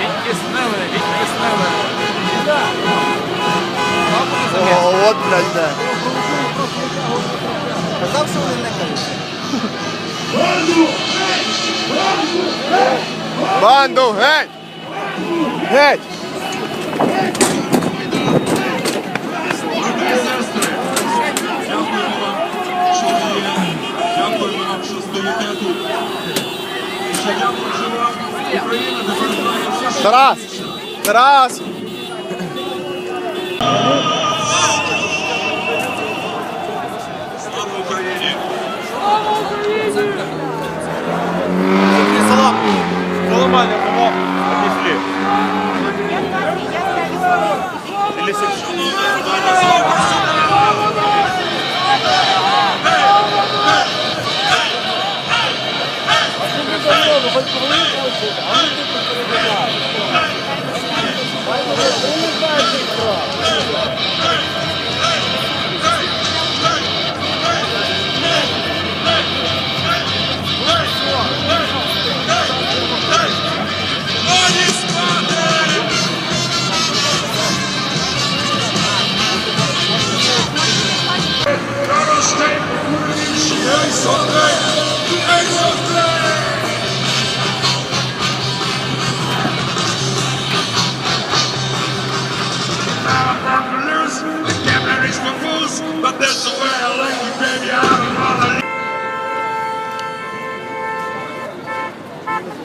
Відтіснили, відтіснили. О, от, блядь, де. Казав, що вони не кажуть. Банду, геть! Геть! Дякуємо вам, що стоїте тут. Дякую, що Тарас! Тарас!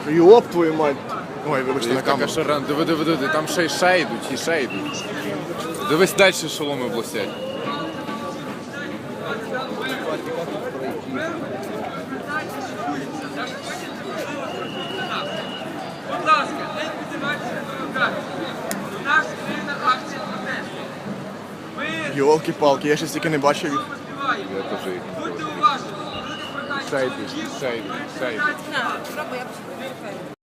Йоп твою мать! Ой, вибачте на камеру. шаран, диви, диви, диви, там ще й ще йдуть, і ще йдуть. Дивись далі шоломи блосять. Будь ласка, не піднімайтеся до руками. У нас країна акція протесту. Ми Йолки-палки, я ще стільки не бачив їх. Я теж їх. Save dish, Save dish, save it.